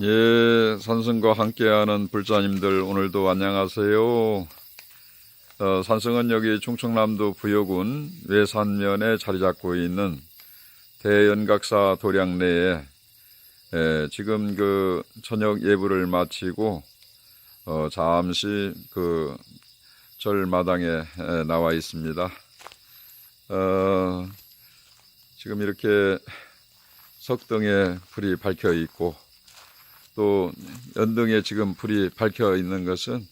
예, 산성과 함께하는 불자님들 오늘도 안녕하세요. 어, 산성은 여기 충청남도 부여군 외산면에 자리 잡고 있는 대연각사 도량 내에 예, 지금 그 저녁 예불을 마치고 어, 잠시 그 절마당에 에, 나와 있습니다. 어, 지금 이렇게 석등에 불이 밝혀 있고 또 연등에 지금 불이 밝혀 있는 것은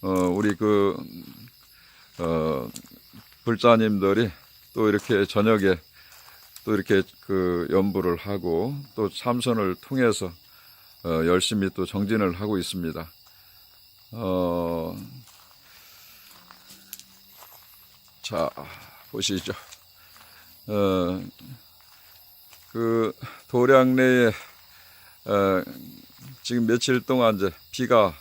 어, 우리 그 어, 불자님들이 또 이렇게 저녁에 또 이렇게 그 연부를 하고 또 참선을 통해서 어, 열심히 또 정진을 하고 있습니다. 어, 자 보시죠. 어, 그 도량 내에 어, 지금 며칠 동안 이제 비가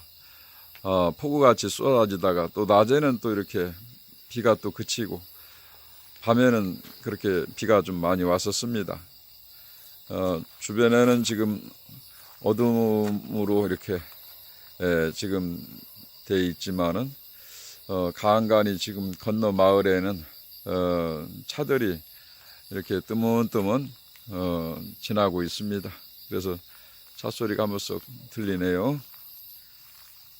어, 폭우같이 쏟아지다가 또 낮에는 또 이렇게 비가 또 그치고 밤에는 그렇게 비가 좀 많이 왔었습니다. 어, 주변에는 지금 어둠으로 이렇게 예, 지금 돼 있지만은 어, 간간히 지금 건너 마을에는 어, 차들이 이렇게 뜨문뜨문 어, 지나고 있습니다. 그래서 차 소리가 한번 쏙 들리네요.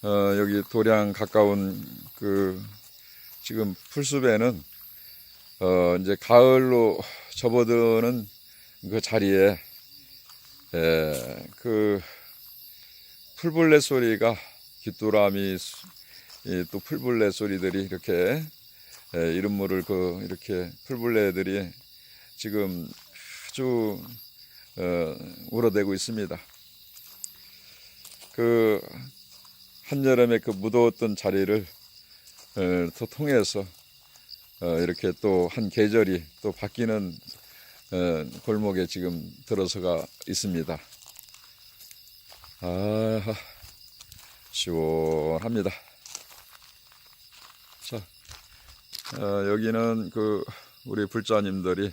어, 여기 도량 가까운 그 지금 풀숲에는 어, 이제 가을로 접어드는 그 자리에 에, 그 풀벌레 소리가 귀뚜라미 이, 또 풀벌레 소리들이 이렇게 에, 이름 모를 그 이렇게 풀벌레들이 지금 아주 어, 울어대고 있습니다. 그 한여름에 그 무더웠던 자리를 어, 또 통해서 어, 이렇게 또 한 계절이 또 바뀌는 어, 골목에 지금 들어서가 있습니다. 아, 시원합니다. 자, 어, 여기는 그 우리 불자님들이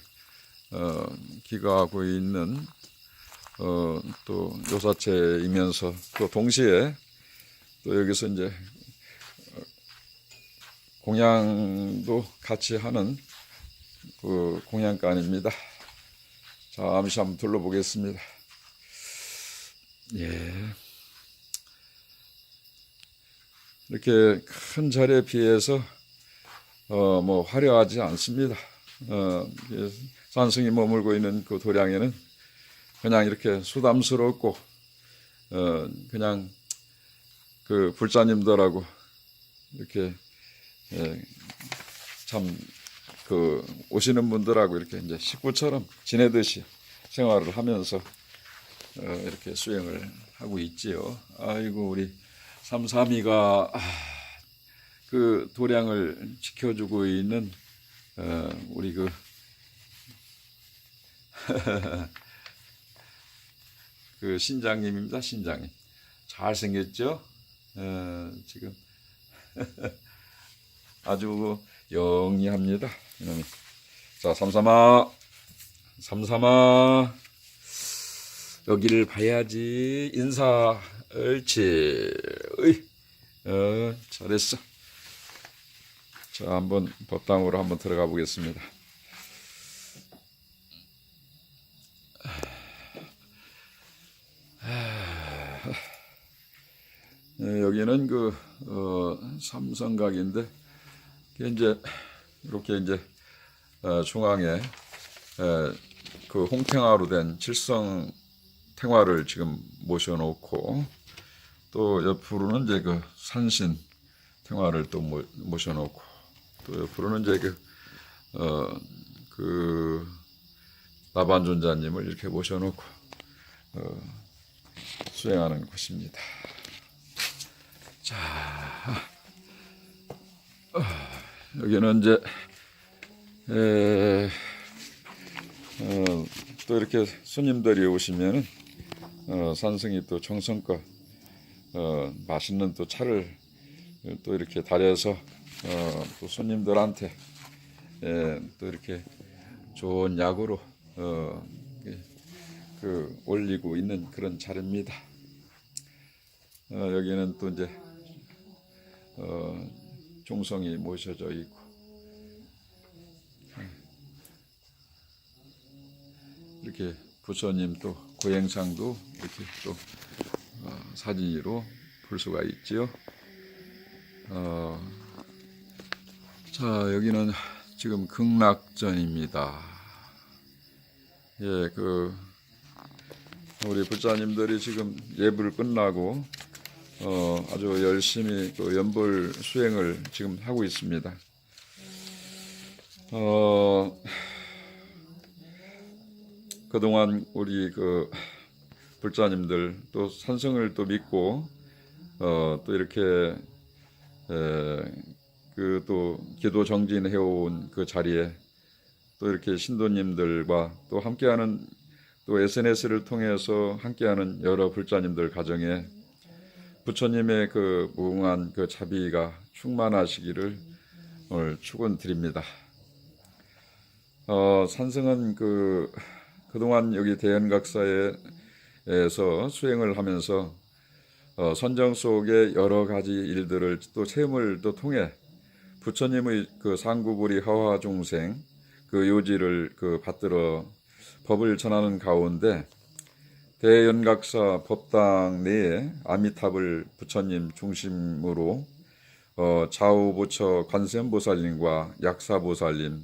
어, 기거하고 있는 어, 또 요사체이면서 또 동시에 또 여기서 이제 어, 공양도 같이 하는 그 공양간입니다. 잠시 한번 둘러보겠습니다. 예. 이렇게 큰 자리에 비해서 어, 뭐 화려하지 않습니다. 어, 예, 산성이 머물고 있는 그 도량에는 그냥 이렇게 수담스럽고 어, 그냥 그 불자님들하고 이렇게 예, 참그 오시는 분들하고 이렇게 이제 식구처럼 지내듯이 생활을 하면서 어, 이렇게 수행을 하고 있지요. 아이고 우리 삼삼이가 아, 그 도량을 지켜주고 있는 어, 우리 그 그 신장님입니다. 신장님 잘 생겼죠? 어, 지금 아주 영리합니다. 이놈이. 자 삼삼아 삼삼아 여기를 봐야지 인사 옳지 으이 어 잘했어 자 한번 법당으로 한번 들어가 보겠습니다 여기는 그 어, 삼성각인데 이제 이렇게 이제 어, 중앙에 에, 그 홍탱화로 된 칠성 탱화를 지금 모셔놓고 또 옆으로는 이제 그 산신 탱화를 또 모, 모셔놓고 또 옆으로는 이제 그, 어, 그 나반존자님을 이렇게 모셔놓고 어, 수행하는 곳입니다. 자, 어, 여기는 이제 에, 어, 또 이렇게 손님들이 오시면은 어, 산성이 또 정성껏 어, 맛있는 또 차를 또 이렇게 달여서 어, 또 손님들한테 예, 또 이렇게 좋은 약으로 어, 그 올리고 있는 그런 자리입니다. 어, 여기는 또 이제 어, 종성이 모셔져 있고 이렇게 부처님 또 고행상도 이렇게 또 어, 사진으로 볼 수가 있지요. 어, 자 여기는 지금 극락전입니다. 예, 그 우리 부자님들이 지금 예불 끝나고 어, 아주 열심히 그 연불 수행을 지금 하고 있습니다. 어, 그동안 우리 그 불자님들 또 산성을 또 믿고 어, 또 이렇게 그 또 기도 정진 해 온 그 자리에 또 이렇게 신도님들과 또 함께하는 또 SNS를 통해서 함께하는 여러 불자님들 가정에 부처님의 그 무궁한 그 자비가 충만하시기를 오늘 축원드립니다. 어, 산성은 그 그동안 여기 대연각사에서 수행을 하면서 어, 선정 속의 여러 가지 일들을 또 체험을 또 통해 부처님의 그 상구부리 하화 중생 그 요지를 그 받들어 법을 전하는 가운데 대연각사 법당 내에 아미탑을 부처님 중심으로 어, 좌우부처 관세음보살님과 약사보살님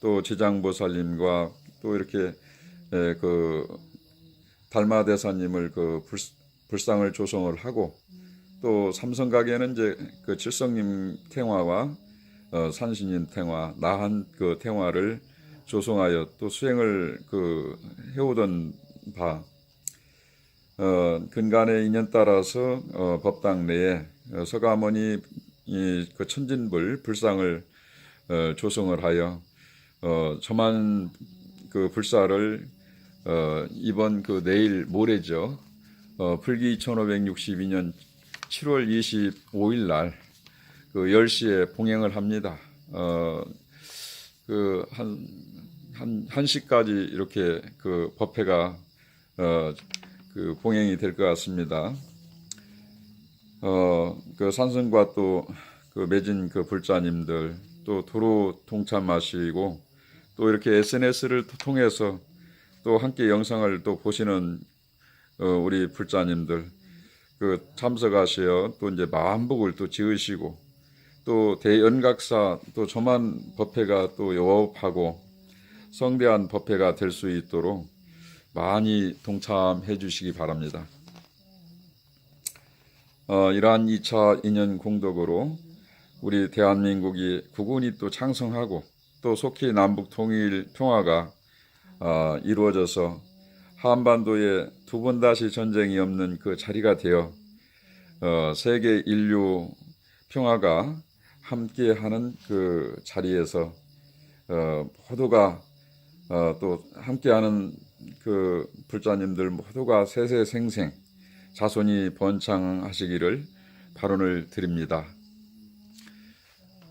또 지장보살님과 또 이렇게 에, 그 달마대사님을 그 불, 불상을 조성을 하고 또 삼성각에는 이제 그 칠성님 탱화와 어, 산신님 탱화, 나한 그 탱화를 조성하여 또 수행을 그 해오던 바 어, 근간의 인연 따라서 어, 법당 내에 어, 서가모니 이그 천진불 불상을 어, 조성을 하여 어, 저만 그 불사를 어, 이번 그 내일 모레죠. 어, 불기 2562년 7월 25일 날그 10시에 봉행을 합니다. 어, 그 한, 한, 1시까지 이렇게 그 법회가 어, 그 봉행이 될 것 같습니다. 어, 그 산성과 또 그 매진 그 불자님들 또 도로 동참하시고 또 이렇게 SNS를 통해서 또 함께 영상을 또 보시는 어, 우리 불자님들 그 참석하시어 또 이제 마음복을 또 지으시고 또 대연각사 또 저만 법회가 또 여업하고 성대한 법회가 될 수 있도록 많이 동참해 주시기 바랍니다. 어, 이러한 2차 인연 공덕으로 우리 대한민국이 국군이 또 창성하고 또 속히 남북 통일 평화가 어, 이루어져서 한반도에 두 번 다시 전쟁이 없는 그 자리가 되어 어, 세계 인류 평화가 함께하는 그 자리에서 어, 모두가 어, 또 함께하는 그 불자님들 모두가 세세생생 자손이 번창하시기를 발언을 드립니다.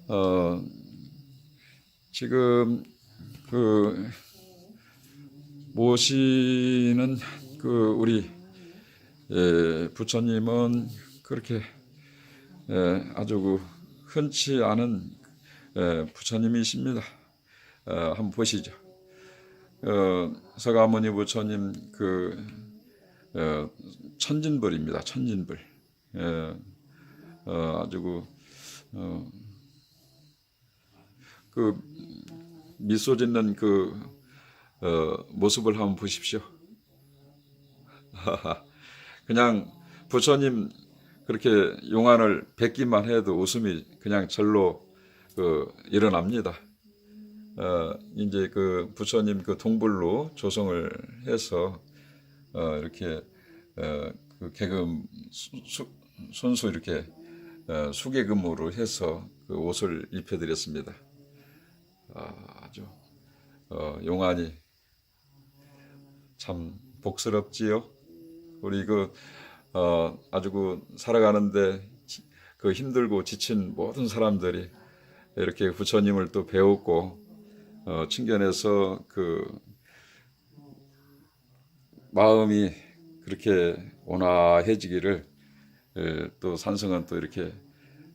어, 지금 그 모시는 그 우리 예, 부처님은 그렇게 예, 아주 그 흔치 않은 예, 부처님이십니다. 어, 한번 보시죠. 어, 서가모니 부처님 그 어, 천진불입니다. 천진불. 예, 어, 아주 그, 어, 그 미소 짓는 그 어, 모습을 한번 보십시오. 그냥 부처님 그렇게 용안을 뵙기만 해도 웃음이 그냥 절로 그 일어납니다. 어, 이제 그 부처님 그 동불로 조성을 해서 어, 이렇게 어, 그 수, 손수 이렇게 어, 수개금으로 해서 그 옷을 입혀드렸습니다. 아, 아주 어, 용안이 참 복스럽지요. 우리 그 어, 아주 그 살아가는데 지- 그 힘들고 지친 모든 사람들이 이렇게 부처님을 또 배웠고 어, 친견해서 그 마음이 그렇게 온화해지기를 에, 또 산성은 또 이렇게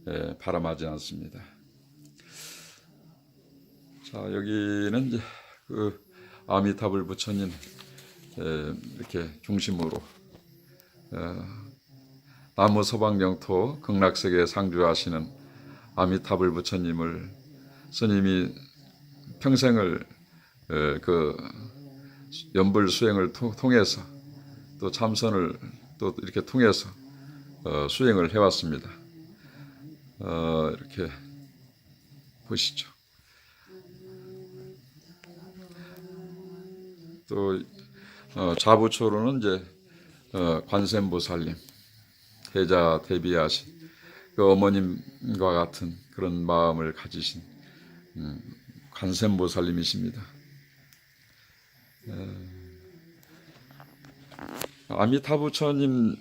에, 바람하지 않습니다. 자 여기는 이제 그 아미타불 부처님 에, 이렇게 중심으로 어, 나무 서방 영토 극락세계에 상주하시는 아미타불 부처님을 스님이 평생을 에, 그 연불 수행을 통- 통해서 또 참선을 또 이렇게 통해서 어, 수행을 해왔습니다. 어, 이렇게 보시죠. 또 어, 자부초로는 이제 어, 관세음보살님 해자 대비하신 그 어머님과 같은 그런 마음을 가지신 음, 관세음보살님이십니다. 아미타부처님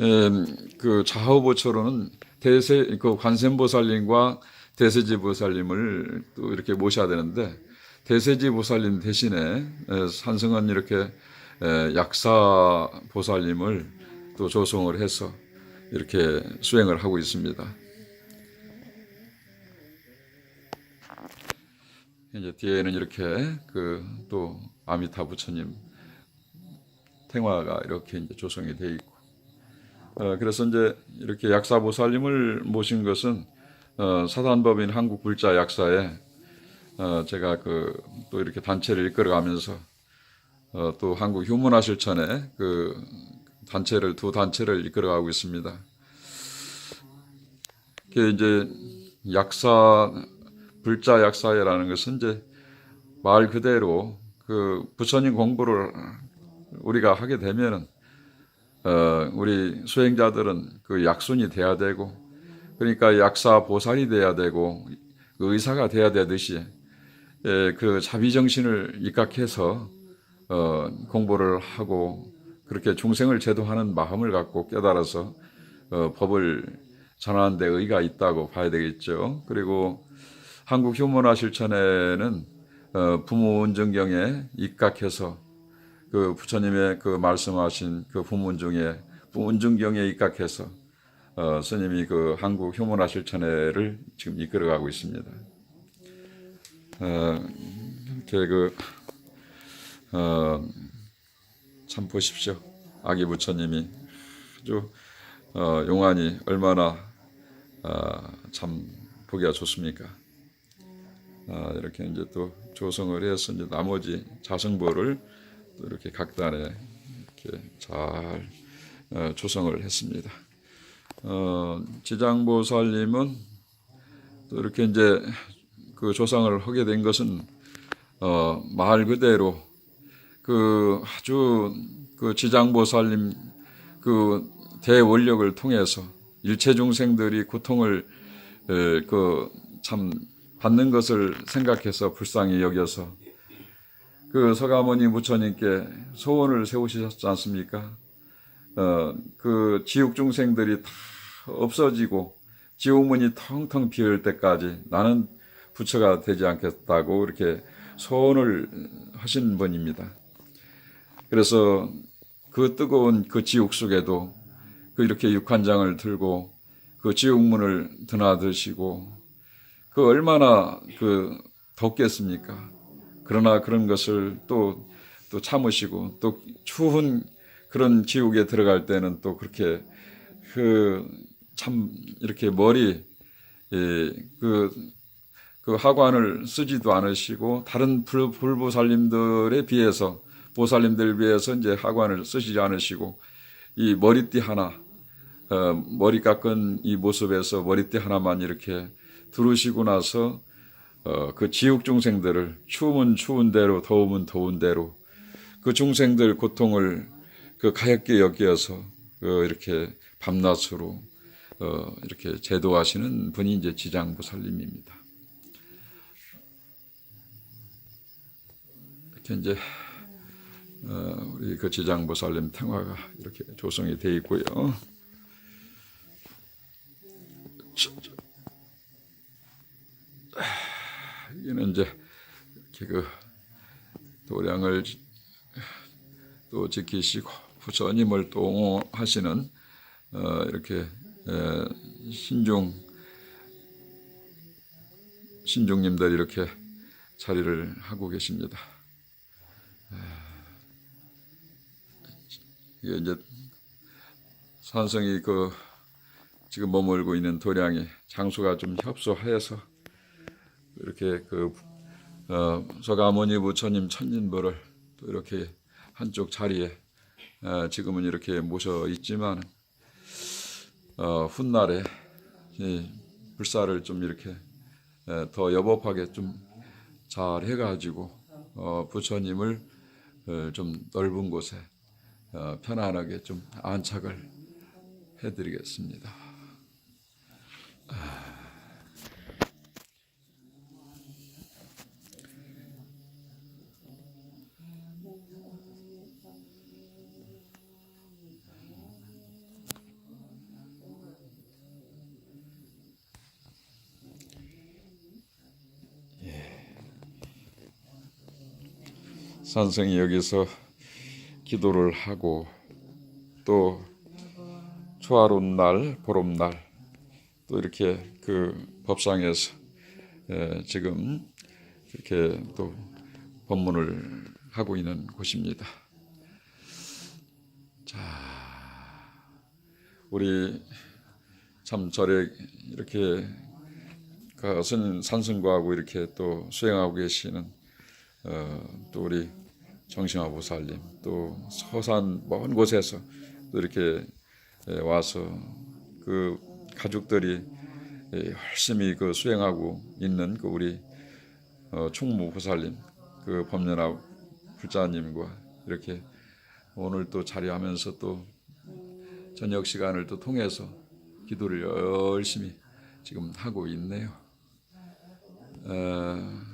음, 그 좌우보초로는 대세 그 관세음보살님과 대세지 보살님을 또 이렇게 모셔야 되는데 대세지 보살님 대신에 에, 산성은 이렇게 에, 약사 보살님을 또 조성을 해서 이렇게 수행을 하고 있습니다. 이제 뒤에는 이렇게 그 또 아미타 부처님 탱화가 이렇게 이제 조성이 돼 있고 어, 그래서 이제 이렇게 약사 보살님을 모신 것은 어, 사단법인 한국 불자 약사에 어, 제가 그 또 이렇게 단체를 이끌어가면서 어, 또 한국 휴문화 실천에 그 단체를 두 단체를 이끌어가고 있습니다. 그 이제 약사 불자 약사회라는 것은 이제 말 그대로 그 부처님 공부를 우리가 하게 되면은 어, 우리 수행자들은 그 약순이 돼야 되고 그러니까 약사 보살이 돼야 되고 그 의사가 돼야 되듯이 예, 그 자비 정신을 입각해서 어, 공부를 하고 그렇게 중생을 제도하는 마음을 갖고 깨달아서 어, 법을 전하는 데 의의가 있다고 봐야 되겠죠. 그리고 한국 휴문화 실천에는 어, 부모 운전경에 입각해서 그 부처님의 그 말씀하신 그 부문중에 부문중경에 입각해서 어, 스님이 그 한국 휴문화 실천회를 지금 이끌어가고 있습니다. 어, 그, 어, 참 보십시오. 아기 부처님이 아주 어, 용안이 얼마나 어, 참 보기가 좋습니까? 아, 이렇게 이제 또 조성을 해서 이제 나머지 자성보를 또 이렇게 각단에 이렇게 잘 어, 조성을 했습니다. 어, 지장보살님은 또 이렇게 이제 그 조상을 하게 된 것은 어, 말 그대로 그 아주 그 지장보살님 그 대원력을 통해서 일체 중생들이 고통을 그 참 받는 것을 생각해서 불쌍히 여겨서 그 서가모니 부처님께 소원을 세우셨지 않습니까? 어, 그 지옥 중생들이 다 없어지고 지옥 문이 텅텅 비을 때까지 나는 부처가 되지 않겠다고 이렇게 소원을 하신 분입니다. 그래서 그 뜨거운 그 지옥 속에도 그 이렇게 육한장을 들고 그 지옥 문을 드나드시고 그 얼마나 그 덥겠습니까? 그러나 그런 것을 또, 또 참으시고 또 추운 그런 지옥에 들어갈 때는 또 그렇게 그 참 이렇게 머리 예, 그, 그 하관을 쓰지도 않으시고 다른 불, 불보살님들에 비해서 보살님들 비해서 이제 하관을 쓰시지 않으시고 이 머리띠 하나 어, 머리 깎은 이 모습에서 머리띠 하나만 이렇게 두르시고 나서 어, 그 지옥 중생들을 추우면 추운 대로 더우면 더운 대로 그 중생들 고통을 그 가엽게 여기어서 그 이렇게 밤낮으로 어, 이렇게 제도하시는 분이 이제 지장보살님입니다. 이렇게 이제 어, 우리 그 지장보살님 탱화가 이렇게 조성이 되어 있고요. 저, 저, 여기는 이제 이렇게 그 도량을 지- 또 지키시고 부처님을 또 옹호하시는 어, 이렇게 에, 신종 신종님들이 이렇게 자리를 하고 계십니다. 이게 이제 산성이 그 지금 머물고 있는 도량이 장수가 좀 협소하여서 이렇게 그 어, 서가모니 부처님 천진벌을 또 이렇게 한쪽 자리에 어, 지금은 이렇게 모셔 있지만 어, 훗날에 이 불사를 좀 이렇게 에, 더 여법하게 좀 잘 해가지고 어, 부처님을 어, 좀 넓은 곳에 어, 편안하게 좀 안착을 해드리겠습니다. 산성이 여기서 기도를 하고 또 초하룻 날, 보름날 또 이렇게 그 법상에서 에, 지금 이렇게 또 법문을 하고 있는 곳입니다. 자, 우리 참 절에 이렇게 그 선- 산승과하고 이렇게 또 수행하고 계시는 어, 또 우리 정신화 보살님 또 서산 먼 곳에서 또 이렇게 에, 와서 그 가족들이 에, 열심히 그 수행하고 있는 그 우리 어, 총무 보살님 그 법연아 불자님과 이렇게 오늘 또 자리하면서 또 저녁 시간을 또 통해서 기도를 열심히 지금 하고 있네요. 어,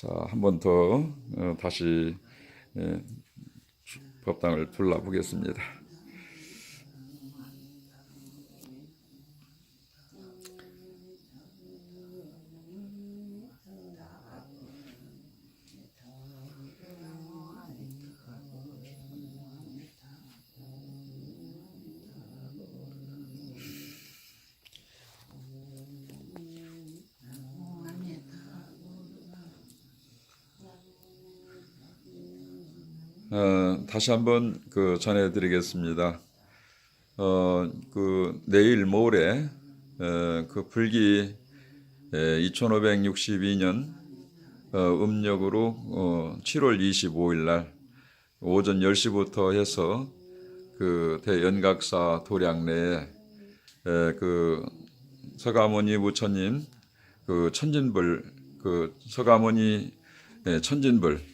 자, 한 번더 어, 다시 예, 주- 법당을 둘러보겠습니다. 어, 다시 한번 그 전해드리겠습니다. 어, 그 내일 모레 어, 그 불기 2562년 어, 음력으로 어, 7월 25일 날 오전 10시부터 해서 그 대연각사 도량 내에 에, 그 서가모니 부처님 그 천진불 그 서가모니 예, 천진불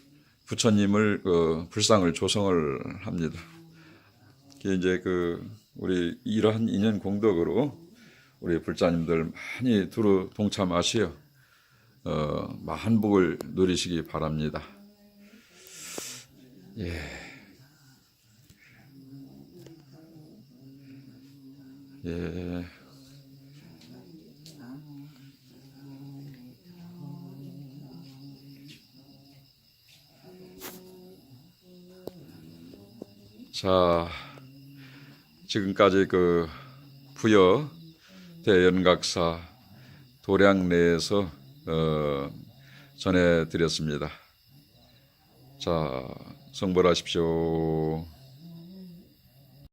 부처님을 그 불상을 조성을 합니다. 이제 그 우리 이러한 인연 공덕으로 우리 불자님들 많이 두루 동참하시어 어, 많은 복을 누리시기 바랍니다. 예. 예. 자, 지금까지 그 부여 대연각사 도량 내에서 어, 전해드렸습니다. 자, 성불하십시오.